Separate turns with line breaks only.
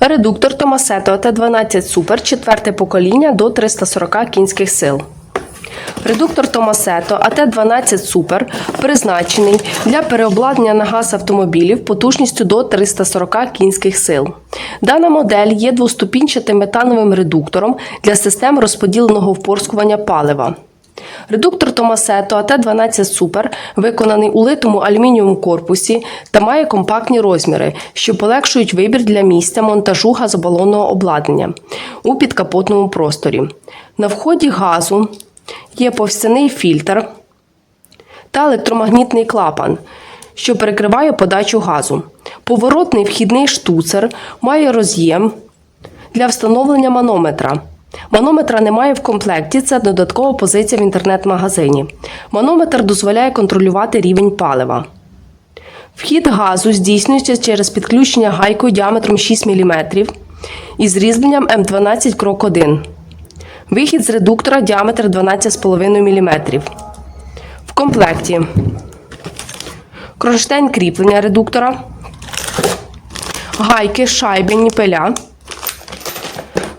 Редуктор Томасето АТ-12 Super, четверте покоління до 340 кінських сил. Редуктор Томасето АТ-12 Super призначений для переобладнання на газ автомобілів потужністю до 340 кінських сил. Дана модель є двоступінчатим метановим редуктором для систем розподіленого впорскування палива. Редуктор Томасето АТ-12 Super виконаний у литому алюмінієвому корпусі та має компактні розміри, що полегшують вибір для місця монтажу газобалонного обладнання у підкапотному просторі. На вході газу є повстяний фільтр та електромагнітний клапан, що перекриває подачу газу. Поворотний вхідний штуцер має роз'єм для встановлення манометра. Манометра немає в комплекті, це додаткова позиція в інтернет-магазині. Манометр дозволяє контролювати рівень палива. Вхід газу здійснюється через підключення гайкою діаметром 6 мм із різьбленням М12 крок 1. Вихід з редуктора діаметр 12,5 мм. В комплекті кронштейн кріплення редуктора, гайки, шайби, ніпеля.